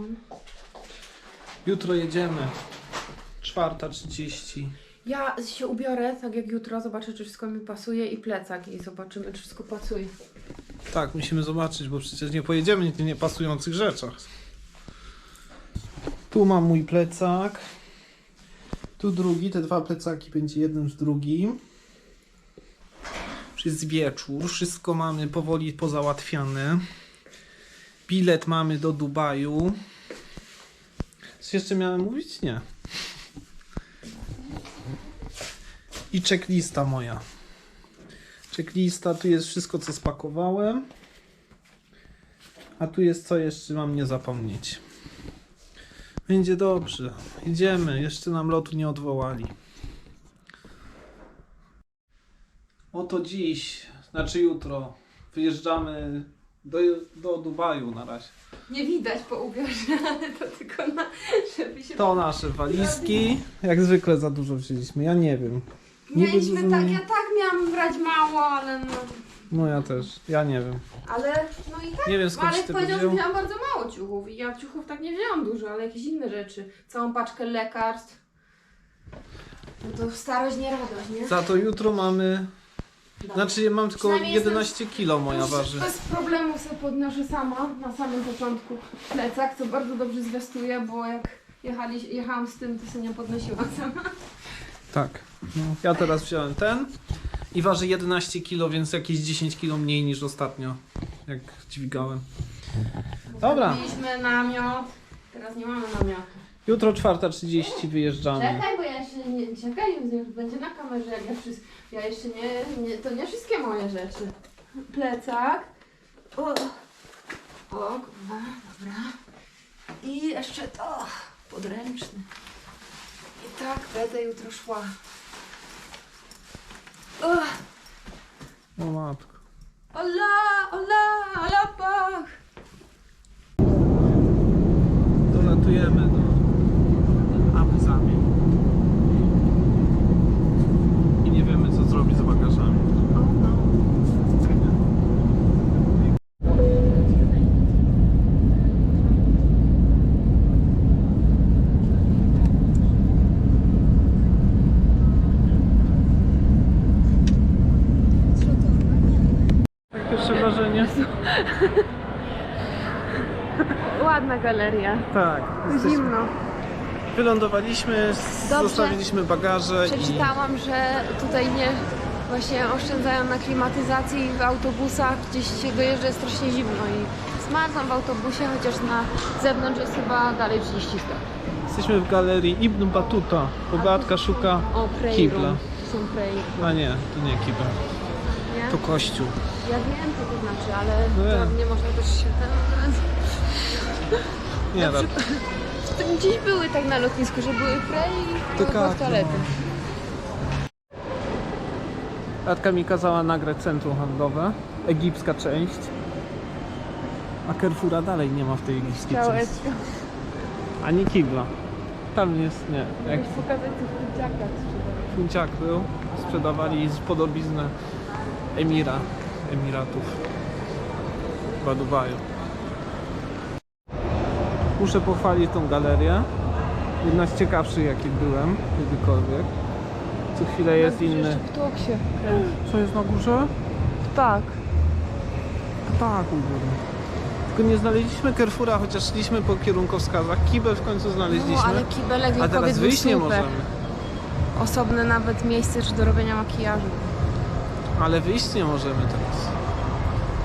telefon. Jutro jedziemy. Czwarta trzydzieści. Ja się ubiorę, tak jak jutro, zobaczę, czy wszystko mi pasuje i plecak i zobaczymy, czy wszystko pasuje. Tak, musimy zobaczyć, bo przecież nie pojedziemy w niepasujących rzeczach. Tu mam mój plecak. Tu drugi, te dwa plecaki będzie jednym z drugim. Już jest wieczór, wszystko mamy powoli pozałatwiane. Bilet mamy do Dubaju. Coś jeszcze miałem mówić? Nie. I checklista moja. Checklista, tu jest wszystko co spakowałem. A tu jest co jeszcze mam nie zapomnieć. Będzie dobrze. Idziemy. Jeszcze nam lotu nie odwołali. Oto dziś, znaczy jutro, wyjeżdżamy do, do Dubaju na razie. Nie widać po ubiorze, ale to tylko na, żeby się... To nasze walizki. Jak zwykle za dużo wzięliśmy. Ja nie wiem. Niby Mieliśmy dużo tak, ja tak miałam brać mało, ale no... No ja też. Ja nie wiem. Ale, no i tak, Nie wiem skąd ale się tego powiedział, że wziął. miałam bardzo mało ciuchów i ja ciuchów tak nie wzięłam dużo, ale jakieś inne rzeczy. Całą paczkę lekarstw. No to starość nie radość, nie? Za to jutro mamy. Znaczy mam tylko Przynajmniej 11 kilo moja waży. Bez problemu sobie podnoszę sama na samym początku plecak, co bardzo dobrze zwiastuje, bo jak jechali, jechałam z tym, to sobie nie podnosiłam sama. Tak. No, ja teraz wziąłem ten i waży 11 kg, więc jakieś 10 kg mniej niż ostatnio, jak dźwigałem. Dobra. Mieliśmy namiot, teraz nie mamy namiotu. Jutro 4.30 wyjeżdżamy. Czekaj, bo ja jeszcze nie, czekaj, będzie na kamerze, jak ja wszystko, ja jeszcze nie, nie, to nie wszystkie moje rzeczy. Plecak. O, o kurwa, dobra. I jeszcze to, podręczny. I tak będę jutro szła. O, O matko. ola, ola, ola, pach. Dolatujemy do Abu Zabi. I nie wiemy co zrobić z bagażami. O, no. Tak pierwsze wrażenie? Ładna galeria. Tak. jesteśmy- Zimno. Wylądowaliśmy, Dobrze. zostawiliśmy bagaże i... Przeczytałam, że tutaj nie właśnie oszczędzają na klimatyzacji w autobusach, gdzieś się dojeżdża jest strasznie zimno i zmarzłam w autobusie, chociaż na zewnątrz jest chyba dalej 30 stopni. Jesteśmy w galerii Ibn Batuta, bo Beatka szuka O, prayer kibla. room. Są prayer room, A nie, to nie kibel, nie? to kościół. Ja wiem, co to znaczy, ale No to wiem. nie można też się... Nie, przykład- To Gdzieś były tak na lotnisku, że były pray i były toalety. Radka mi kazała nagrać centrum handlowe, egipska część. A Carrefoura dalej nie ma w tej egipskiej części. Ciałeczko. Ani kibla. Tam jest, nie. Jak Musisz pokazać tych funciak był, sprzedawali z podobiznę Emira, Emiratów. Chyba Dubaju. Muszę pochwalić tą galerię. Jedna z ciekawszych jakich byłem kiedykolwiek. Co chwilę jest inny. Ptok się. Co jest na górze? Tak. Tak, u góry. Tylko nie znaleźliśmy Carrefoura, chociaż szliśmy po kierunkowskazach. Kibel w końcu znaleźliśmy. No, ale kibelek dla a teraz kobiet był wyjść nie super. możemy. Osobne nawet miejsce czy do robienia makijażu. Ale wyjść nie możemy teraz.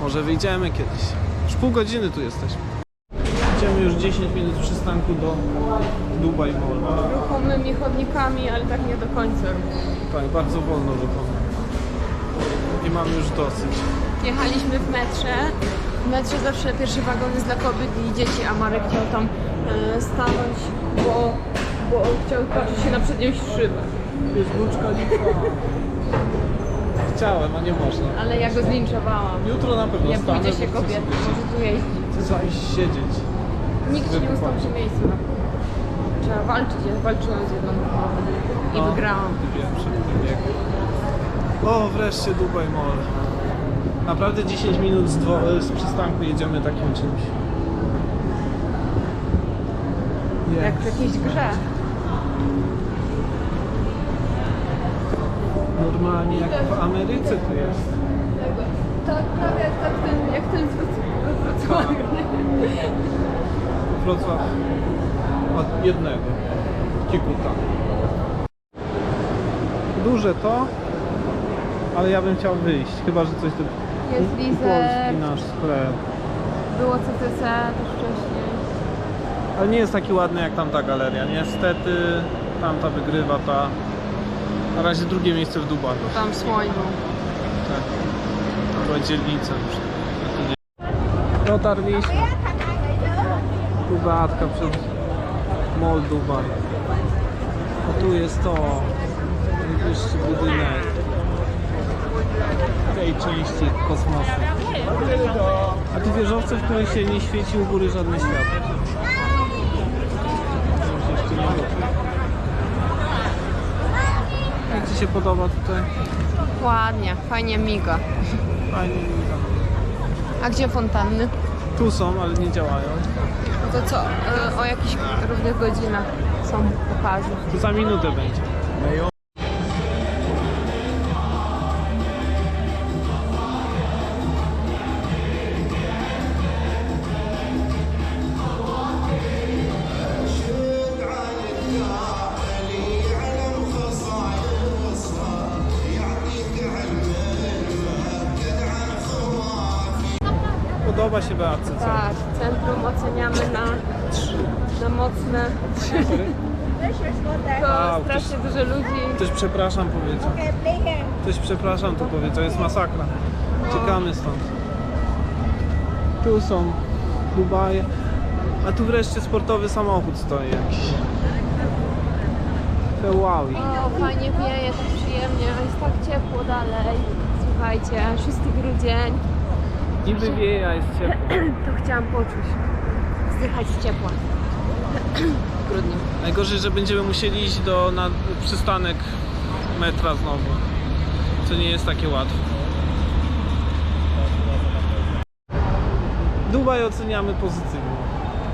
Może wyjdziemy kiedyś. Już pół godziny tu jesteśmy. Idziemy już 10 minut przystanku do Dubai Mall. Ruchomymi chodnikami, ale tak nie do końca. Tak, bardzo wolno ruchomo. I mamy już dosyć. Jechaliśmy w metrze. W metrze zawsze pierwszy wagon jest dla kobiet i dzieci, a Marek chciał tam e, stanąć, bo, bo chciał patrzeć się na przednią szybę. Jest Burcz Khalifa. Chciałem, a nie można. Ale ja go zlinczowałam. Jutro na pewno Nie stanę, bójcie się bo chcę kobiet, sobie- może tu jeździć. Chcę iść siedzieć. Nikt ci nie ustąpi miejsca. Trzeba walczyć, ja walczyłam z jedną i No, wygrałam. Wiem, przy tym biegu. O, wreszcie Dubai Mall. Naprawdę 10 minut z, dwo- z przystanku jedziemy takim czymś. Jak w jakiejś grze. Normalnie jak w Ameryce to jest. Tak, prawie jak, tak ten, jak ten z Wrocławia. Wrocław od jednego. Kikuta. Duże to, ale ja bym chciał wyjść. Chyba, że coś tu... Jest i Wizer. Polski nasz sklep. Było CCC też wcześniej. Ale nie jest taki ładny jak tamta galeria. Niestety tamta wygrywa ta. Na razie drugie miejsce w Dubaju. Tam słoń był. Tak. To była dzielnica już. Dotarliśmy. Tu Beatka przed Mall Dubaj. A tu jest to najwyższy budynek tej części kosmosu. A tu wieżowce, w których się nie świeci u góry żadne światło. To już jeszcze nie było. Jak Ci się podoba tutaj? Ładnie, fajnie miga. Fajnie mi tam. A gdzie fontanny? Tu są, ale nie działają. To co, y, o jakichś równych godzinach są pokazy. To za minutę będzie. Przepraszam tu powie, to jest masakra. Czekamy stąd. Tu są Dubaje. A tu wreszcie sportowy samochód stoi jakiś. Huawei. O, fajnie wieje, tak przyjemnie, jest tak ciepło dalej. Słuchajcie, 6 grudzień, Niby wieje, a jest ciepło. to chciałam poczuć. Zdychać z ciepła. W grudniu. Najgorzej, że będziemy musieli iść do na przystanek metra znowu. Co nie jest takie łatwe. Dubaj oceniamy pozytywnie.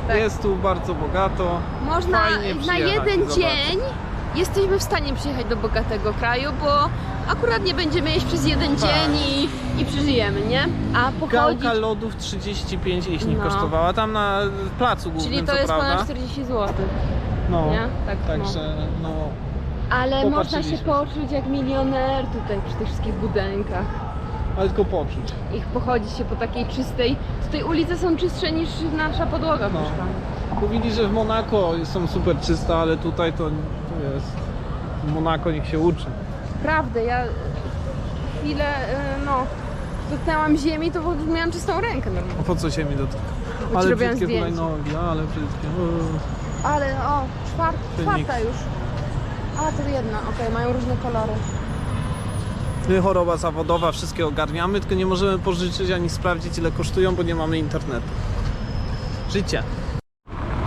Tak. Jest tu bardzo bogato. Można Fajnie na przyjechać jeden dzień jesteśmy w stanie przyjechać do bogatego kraju, bo akurat nie będziemy jeść przez jeden Tak. dzień i, i przeżyjemy, nie? A pochodzić, Gałka lodów 35 jeśli No. kosztowała. Tam na placu głównym czyli to co jest prawda. ponad 40 zł, no. nie? Tak, Także no. Ale można się Popatrzyliśmy. poczuć jak milioner tutaj przy tych wszystkich budynkach. Ale tylko poczuć. Ich pochodzi się po takiej czystej. Tutaj ulice są czystsze niż nasza podłoga No. Mówili, że w Monako są super czyste, ale tutaj to, to jest. W Monako niech się uczy. Prawdę, ja chwilę, y, no, dotknęłam ziemi, to w ogóle miałam czystą rękę normalnie. A po co się mi dotyka? Bo ci Ale robiłam brzydkie zdjęcie. hulajnogi, ale brzydkie. Uuu. Ale o, czwart, czwarta już. A, to jedna, okej, mają różne kolory. My choroba zawodowa, wszystkie ogarniamy, tylko nie możemy pożyczyć ani sprawdzić ile kosztują, bo nie mamy internetu. Życie.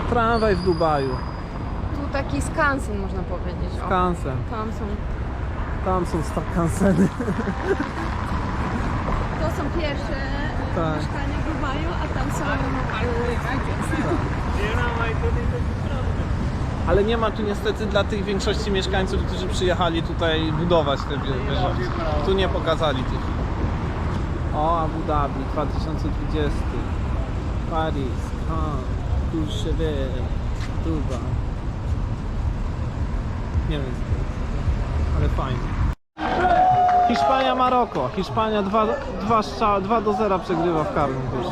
Tramwaj w Dubaju. Tu taki skansen można powiedzieć. O, Kansen. tam są, Tam są stakanseny. to są pierwsze Tak. mieszkania w Dubaju, a tam są y, Ale nie ma tu niestety dla tych większości mieszkańców, którzy przyjechali tutaj budować te wie- wieżowce. Tu nie pokazali tych. O, Abu Dhabi 2020. Paris, Cannes, Courchevel, Dubaj. Nie wiem, ale fajnie. Hiszpania, Maroko. Hiszpania 2, 2, 2 do 0 przegrywa w karnym już.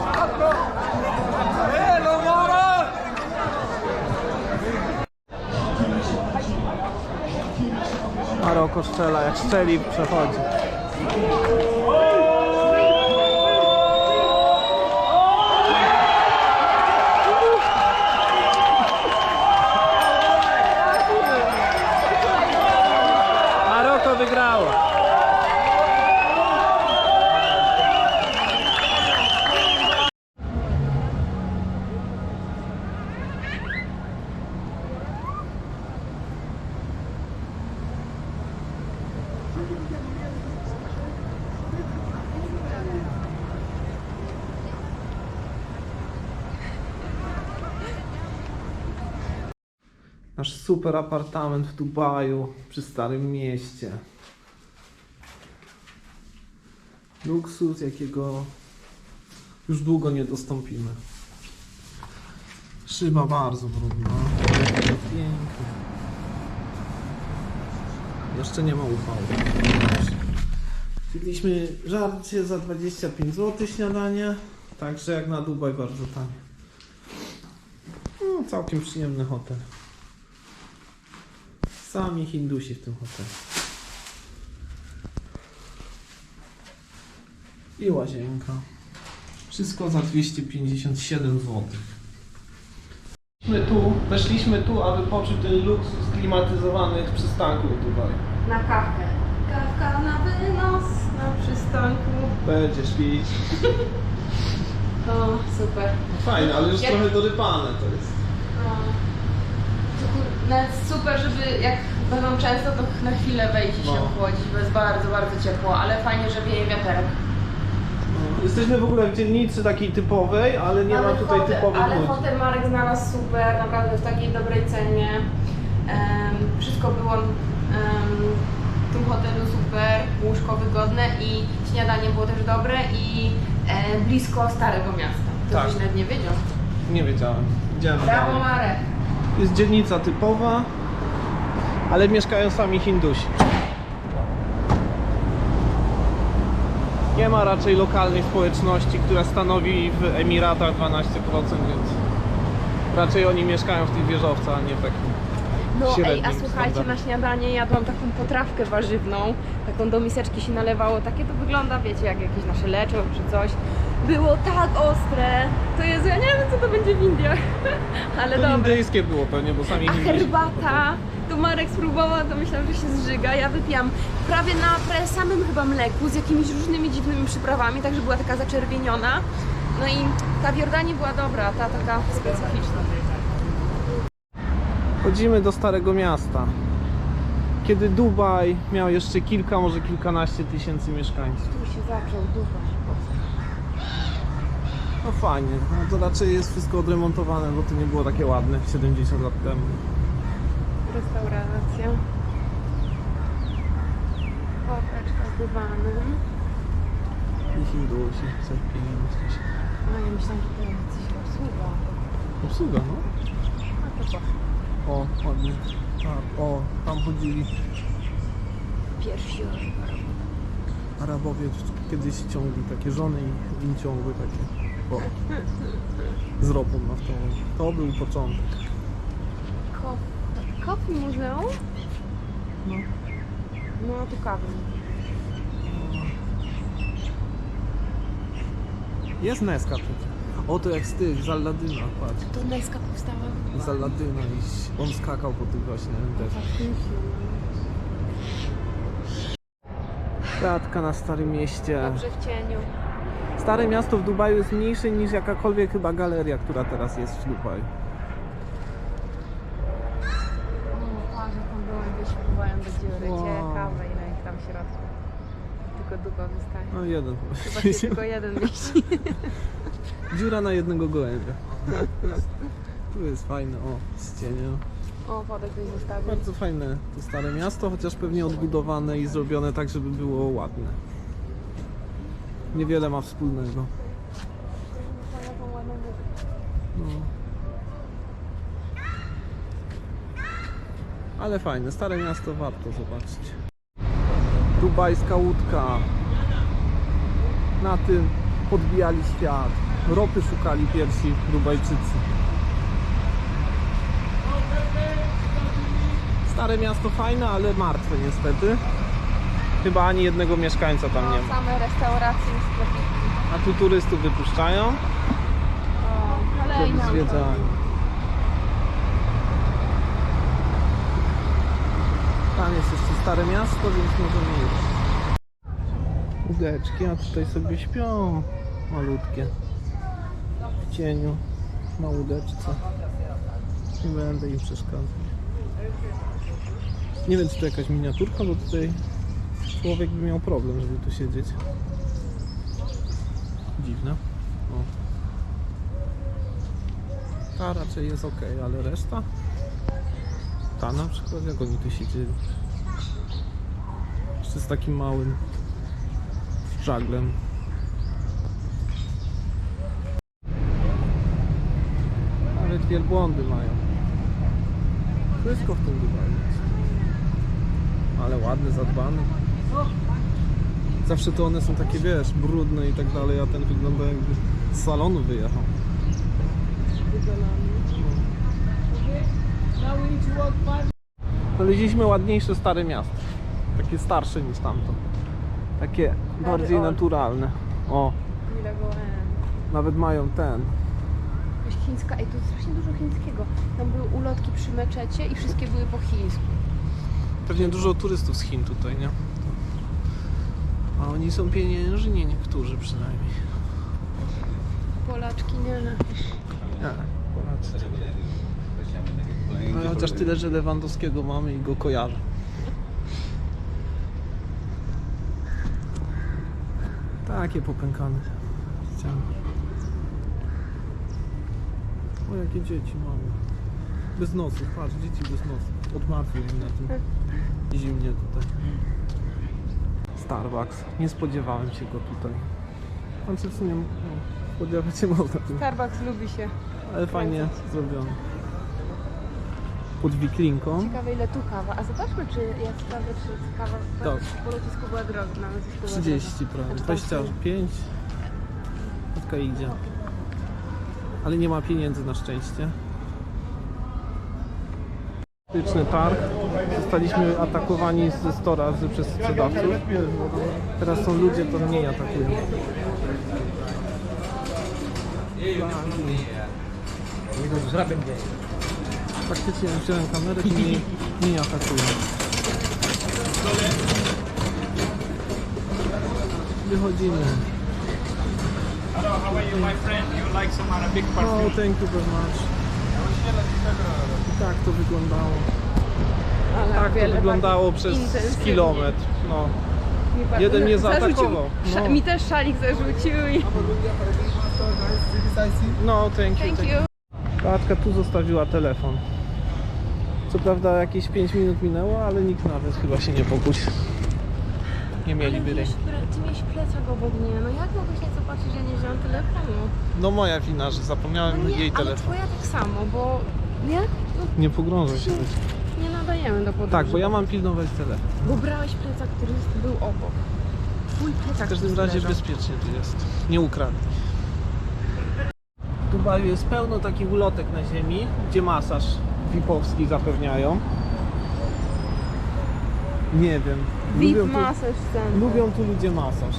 Maroko strzela, jak strzeli przechodzi. Maroko wygrało. Nasz super apartament w Dubaju, przy Starym Mieście. Luksus, jakiego już długo nie dostąpimy. Szyba bardzo brudna. Pięknie. Jeszcze nie ma upału. Jedliśmy żarcie za 25 zł śniadanie. Także jak na Dubaj bardzo tanie. No, całkiem przyjemny hotel. Sami Hindusi w tym hotelu. I łazienka. Wszystko za 257 zł. My tu, weszliśmy tu, aby poczuć ten luksus klimatyzowanych przystanków tutaj. Na kawkę. Kawka na wynos, na przystanku. Będzie śpić. No, super. Fajne, ale już Jak- trochę dorypane to jest. No. Nawet super, żeby jak będą często, to na chwilę wejść i się No. ochłodzić, bo jest bardzo, bardzo ciepło, ale fajnie, że wieje wiaterek. No, Jesteśmy w ogóle w dzielnicy takiej typowej, ale nie ma tutaj hotel, typowych Ale ludzi. hotel Marek znalazł super, naprawdę w takiej dobrej cenie. Em, wszystko było em, w tym hotelu super, łóżko wygodne i śniadanie było też dobre i e, blisko Starego Miasta. To Tak. byś nawet nie wiedział. Nie wiedziałem. Idziemy Brawo. Marek! Jest dzielnica typowa, ale mieszkają sami Hindusi. Nie ma raczej lokalnej społeczności, która stanowi w Emiratach 12%, więc raczej oni mieszkają w tych wieżowcach, a nie w takim No ej, a słuchajcie, na śniadanie jadłam taką potrawkę warzywną, taką do miseczki się nalewało, takie to wygląda, wiecie, jak jakieś nasze leczo czy coś. Było tak ostre, to jest, ja nie wiem co to będzie w Indiach, ale To dobre. indyjskie było pewnie, bo sami A herbata, to Marek spróbował, to myślałam, że się zżyga. Ja wypiłam prawie na prawie samym chyba mleku z jakimiś różnymi dziwnymi przyprawami, także była taka zaczerwieniona. No i ta w Jordanii była dobra, ta taka specyficzna. Chodzimy do Starego Miasta. Kiedy Dubaj miał jeszcze kilka, może kilkanaście tysięcy mieszkańców. Tu się zaczął Dubaj. No fajnie, no to raczej jest wszystko odremontowane, bo to nie było takie ładne 70 lat temu. Restauracja. Popeczka z dywanem. I Hindusi, się. A ja myślałam, że to jacyś obsługa. Obsługa, no. A to po. O, ładnie. A, o, tam chodzili Pierwsi Arabowie, kiedyś ciągli takie żony i im ciągły takie o, z ropą naftową. To był początek. Kofi muzeum? No. No, tu kawy. Jest Neska. O, to jak z tych, z Alladyna, patrz. To Neska powstała. Z Alladyna i on skakał po tych właśnie też. Kratka na Starym Mieście. Dobrze w cieniu. Stare miasto w Dubaju jest mniejsze niż jakakolwiek chyba galeria, która teraz jest w Dubaju. O, patrz, jaką gołębie się próbują do dziury. Wow. Ciekawe, ile ich tam w środku. Tylko dupa wystaje. No jeden. Chyba się tylko jeden mieści. Dziura na jednego gołębia. Tu jest fajne, o, z cieniem. O, wodę ktoś zostawił. Bardzo fajne to stare miasto, chociaż pewnie odbudowane i zrobione tak, żeby było ładne. Niewiele ma wspólnego. No. Ale fajne, stare miasto warto zobaczyć. Dubajska łódka. Na tym podbijali świat. Ropy szukali pierwsi Dubajczycy. Stare miasto fajne, ale martwe niestety. Chyba ani jednego mieszkańca tam nie No, ma. same restauracje i sklepiki. A tu turystów wypuszczają, O, żeby kolejna. zwiedzali. Tam jest jeszcze stare miasto, więc możemy iść. Łódeczki, a tutaj sobie śpią malutkie. W cieniu, na łódeczce. Nie będę im przeszkadzać. Nie wiem, czy to jakaś miniaturka, bo tutaj człowiek by miał problem, żeby tu siedzieć. Dziwne. O. Ta raczej jest ok, ale reszta? ta na przykład, jak oni tu siedzieli. Jeszcze z takim małym żaglem. Nawet wielbłądy mają. Wszystko w tym Dubaju. Ale ładne, zadbane. Zawsze to one są takie, wiesz, brudne i tak dalej, a ten wygląda jakby z salonu wyjechał. Znaleźliśmy ładniejsze stare miasto. Takie starsze niż tamto. Takie bardziej old. naturalne. O, nawet mają ten. Jakaś chińska, ej, tu jest strasznie dużo chińskiego. Tam były ulotki przy meczecie i wszystkie były po chińsku. Pewnie dużo turystów z Chin tutaj, nie? A oni są pieniężni, niektórzy przynajmniej. Polaczki nie. Nie, Polacy. No, chociaż tyle, że Lewandowskiego mamy i go kojarzę. Takie popękane ściany. O, jakie dzieci małe. Bez nosów, patrz, dzieci bez nosów. Odmartwił mi na tym zimnie tutaj. Starbucks. Nie spodziewałem się go tutaj. Znaczy w sumie no, spodziewać się można. Starbucks lubi się. Ale fajnie zrobione. Pod wiklinką. Ciekawe ile tu kawa. A zobaczmy, czy ja sprawdzę, czy kawa po, Tak. po lotnisku była droga. Na lotnisku była 30 prawie. Znaczy tam 25. Kotka idzie. Ale nie ma pieniędzy na szczęście. Faktyczny targ. Zostaliśmy atakowani ze 100 razy przez sprzedawców. Teraz są ludzie, to mniej atakują. Faktycznie jak wziąłem kamerę, to mniej, mniej atakują. Wychodzimy. Hello, how are you, my friend? You like some Arabic Oh, perfume? thank you very much. Tak to wyglądało. Ale Tak to wyglądało przez intensywnie. kilometr. No. Bardzo- Jeden nie zarzucił- zaatakował. No. Mi też szalik zarzucił i... No, thank you. Thank you. Beatka tu zostawiła telefon. Co prawda jakieś 5 minut minęło, ale nikt nawet chyba się nie pokusił. Nie mieliby Ale ręki. wiesz, ty miałeś plecak obok mnie. No jak mogłeś nie zobaczyć, że ja nie wziąłem telefonu? No moja wina, że zapomniałem No nie, jej ale telefon. twoja tak samo, bo no, Nie pogrążę się. nie nadajemy do podróży. Tak, bo ja mam pilnować telefon. Bo brałeś plecak, który był obok. Twój plecak W każdym tu razie bezpiecznie tu jest. Nie ukradnij. W Dubaju jest pełno takich ulotek na ziemi, gdzie masaż VIP-owski zapewniają. Nie wiem. VIP Lubią tu, Massage Center. lubią tu ludzie masaż.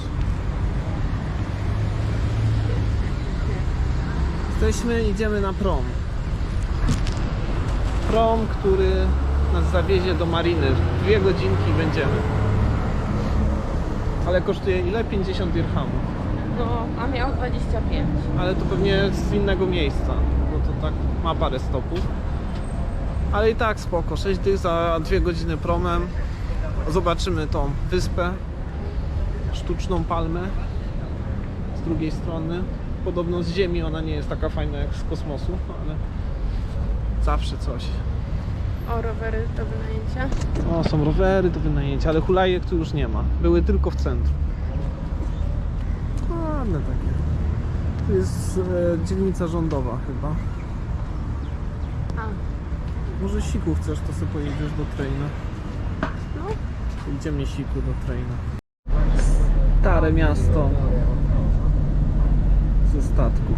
Jesteśmy, idziemy na prom. Prom, który nas zawiezie do mariny. Dwie godzinki będziemy. Ale kosztuje ile? 50 dirhamów. No, a miał 25. Ale to pewnie z innego miejsca, bo to tak ma parę stopów. Ale i tak spoko, 6 dych za 2 godziny promem. Zobaczymy tą wyspę, sztuczną palmę z drugiej strony. Podobno z ziemi ona nie jest taka fajna jak z kosmosu, ale zawsze coś. O, rowery do wynajęcia. O, są rowery do wynajęcia, ale hulajek tu już nie ma. Były tylko w centrum. Ładne takie. Tu jest e, dzielnica rządowa chyba. A, Może siku chcesz, to sobie pojedziesz do traina. no. Idziemy siku do traina. Stare miasto ze statku.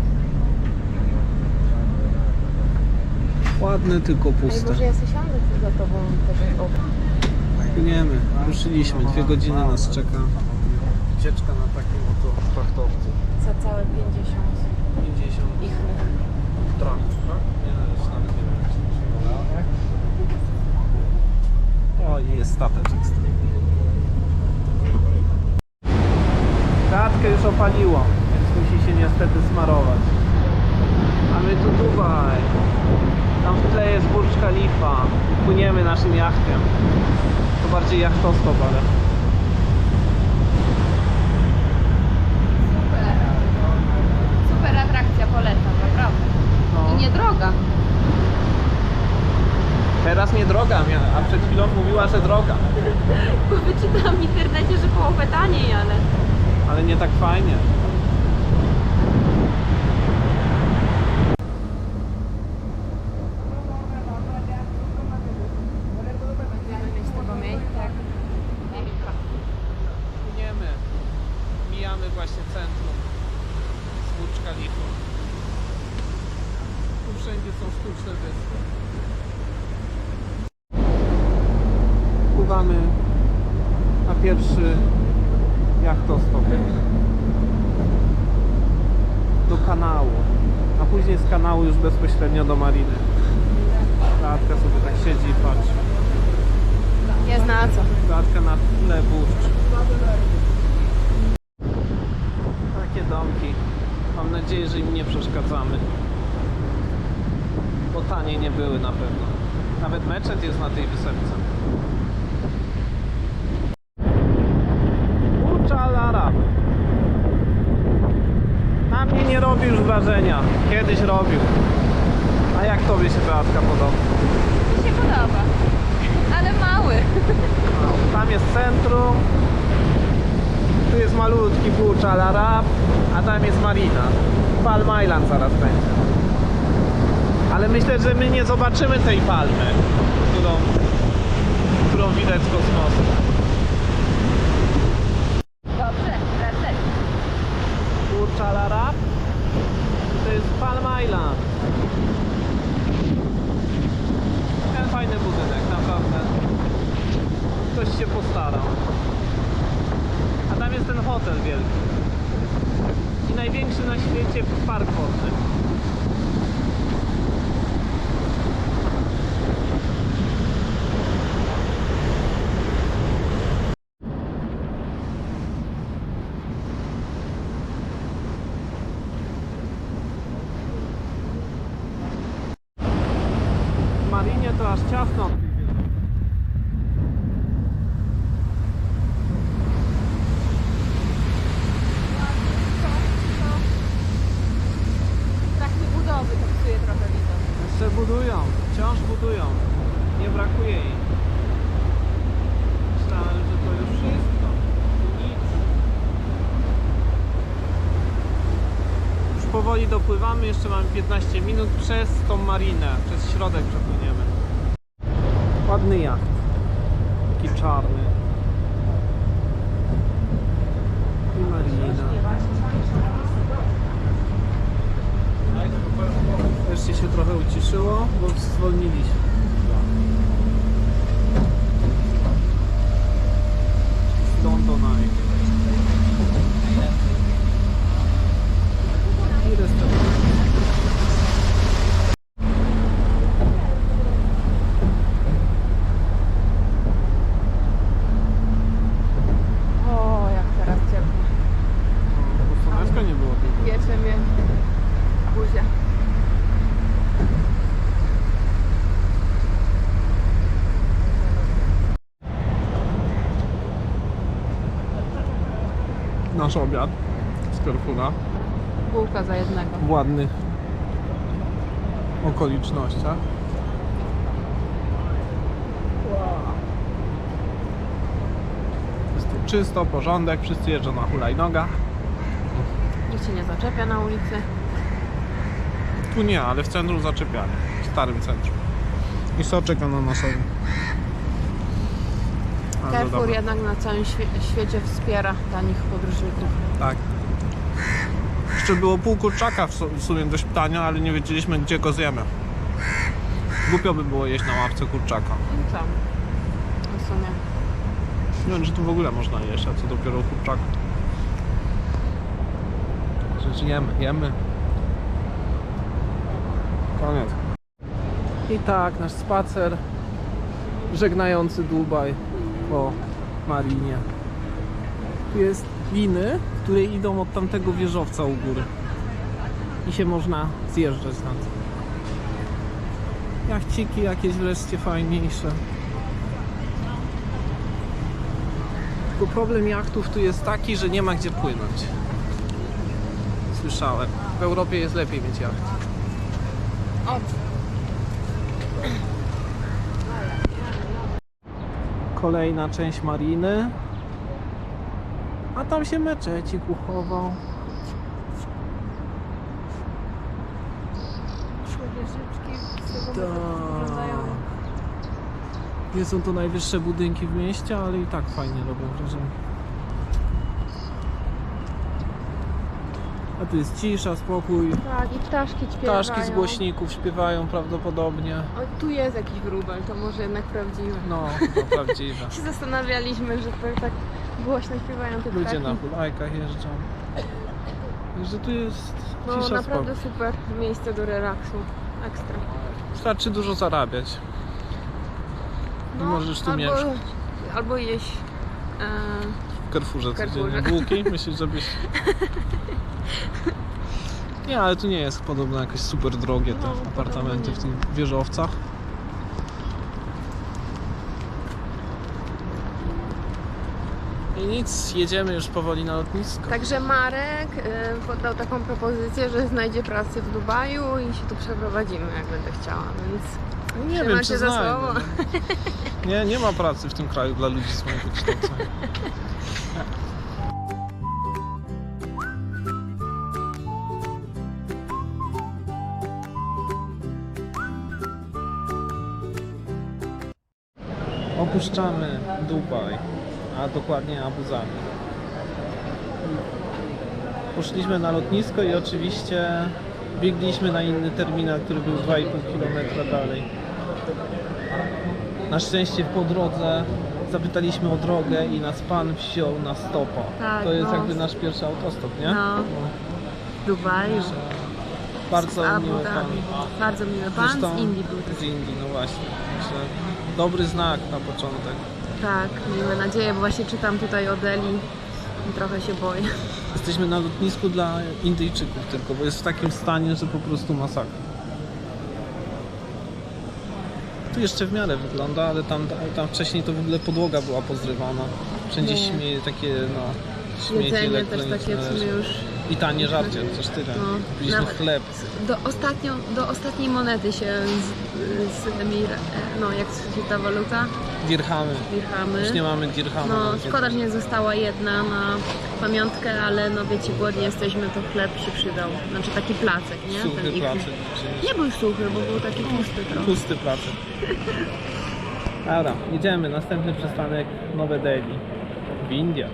Ładne, tylko puste. może ja sobie siądę tu za tobą też obok. Płyniemy, ruszyliśmy, dwie godziny nas czeka. Ucieczka na takim oto frachtowcu. Za całe 50 50 ich. traków, tak? Nie, już nawet nie wiem. O, i jest stateczek stoi. Kratkę już opaliło, więc musi się niestety smarować. A my tu Dubaj. Tam w tle jest Burj Khalifa. Płyniemy naszym jachtem. To bardziej jachtostop, ale... Super. Super atrakcja, polecam, naprawdę. No. I niedroga. Teraz nie droga, a przed chwilą mówiła, że droga. Bo wyczytałam w internecie, że połowę taniej, ale... Ale nie tak fajnie. Będziemy mieć tego miejsca jak Emilka. Płyniemy. Mijamy właśnie centrum z Kalifu. Tu wszędzie są sztuczne wyspy. Pływamy na pierwszy jachtostop do kanału, a później z kanału już bezpośrednio do mariny. Beatka sobie tak siedzi i patrzy. Jest na co. Beatka na tle burcz. Takie domki. Mam nadzieję, że im nie przeszkadzamy. Bo tanie nie były na pewno. Nawet meczet jest na tej wysepce. Uczalara. Na mnie nie robi już wrażenia. Kiedyś robił. A jak tobie się Beatka podoba? Mi się podoba. Ale mały. No, Tam jest centrum. Tu jest malutki Arab, a tam jest marina. Palm Island zaraz będzie. Ale myślę, że my nie zobaczymy tej palmy, którą, którą widać z kosmosu. Dobrze, Arab to jest Palm Island. Ten fajny budynek, naprawdę. Ktoś się postarał. A tam jest ten hotel wielki. I największy na świecie park wodny. W Marinie to aż ciasno. W trakcie budowy to psuje trochę widok. Jeszcze budują, wciąż budują. Nie brakuje jej. Myślałem, że to już wszystko. Nic. Już powoli dopływamy, jeszcze mamy 15 minut przez tą marinę, przez środek przepłyniemy. Ładny jacht. Taki czarny. I marina. Wreszcie się trochę uciszyło, bo zwolniliśmy. London Eye. I restauracja. O, jak teraz ciepło. Bo słoneczka nie było długo. Piecze mnie buzia. Nasz obiad z Carrefoura. Bułka za jednego. w ładnych okolicznościach. Jest tu czysto, porządek, wszyscy jeżdżą na hulajnogach. Nikt się nie zaczepia na ulicy. Tu nie, ale w centrum zaczepiali, w starym centrum. I soczek ananasowy. Bardzo Carrefour jednak na całym świe- świecie wspiera tanich podróżników. Tak. Jeszcze było pół kurczaka w su- w sumie do śptania, ale nie wiedzieliśmy gdzie go zjemy. Głupio by było jeść na ławce kurczaka. No co? W sumie. Nie wiem, że tu w ogóle można jeść, a co dopiero kurczaka. Rzecz jemy, jemy. Koniec. I tak, nasz spacer żegnający Dubaj po marinie. Tu jest liny, które idą od tamtego wieżowca u góry. I się można zjeżdżać na to. Jachciki jakieś wreszcie fajniejsze. Tylko problem jachtów tu jest taki, że nie ma gdzie płynąć. Słyszałem. W Europie jest lepiej mieć jacht. Kolejna część mariny. A tam się meczecik uchował. Tak. Nie są to najwyższe budynki w mieście, ale i tak fajnie robią wrażenie. Tu jest cisza, spokój. Tak, i ptaszki śpiewają. Ptaszki z głośników śpiewają prawdopodobnie. O, tu jest jakiś wróbel, to może jednak prawdziwy. No, to prawdziwe. Się zastanawialiśmy, że to tak głośno śpiewają te Ludzie ptaki. na hulajkach jeżdżą. Także tu jest No cisza, naprawdę spokój. super miejsce do relaksu. Ekstra. Wystarczy dużo zarabiać. I możesz tu albo, mieszkać. Albo jeść e, W Carrefourze Carrefourze. codziennie. Bułki? Myślisz, żebyś... Nie, ale tu nie jest podobno jakieś super drogie te No, apartamenty w tych wieżowcach. I nic, jedziemy już powoli na lotnisko. Także Marek e, podał taką propozycję, że znajdzie pracę w Dubaju i się tu przeprowadzimy, jak będę chciała, więc Nie wiem, się czy za znajdę. słowo. Nie, nie ma pracy w tym kraju dla ludzi z moim wykształceniem. Opuszczamy Dubaj, a dokładnie Abu Zabi. Poszliśmy na lotnisko i oczywiście biegliśmy na inny terminal, który był 2,5 km dalej. Na szczęście po drodze zapytaliśmy o drogę i nas pan wziął na stopa. Tak, to jest no. jakby nasz pierwszy autostop, nie? No. W Dubaju. Bardzo Abu miły Dhabi. pan. Bardzo miły pan Zresztą z Indii był. Z Indii, no właśnie. Także dobry znak na początek. Tak, miejmy nadzieję, bo właśnie czytam tutaj o Delhi i trochę się boję. Jesteśmy na lotnisku dla Indyjczyków tylko, bo jest w takim stanie, że po prostu masakra. Tu jeszcze w miarę wygląda, ale tam, tam wcześniej to w ogóle podłoga była pozrywana. Wszędzie Nie. śmieje takie, no, śmieci Jedzenie też elektroniczne takie już I tanie żarcie, coś tyle. No, nawet- chleb. do, ostatnio, do ostatniej monety się z, z Emir, no jak się ta waluta, Dirhamy. dirhamy. Już nie mamy dirhamu. No nawet szkoda, że nie została jedna na pamiątkę, ale no wiecie, głodni jesteśmy, to chleb się przydał. Znaczy taki placek, nie? Suchy ich- placek. Nie był suchy, bo był taki pusty trochę. Pusty placek. Dobra, jedziemy. Następny przystanek Nowe Delhi. W Indiach.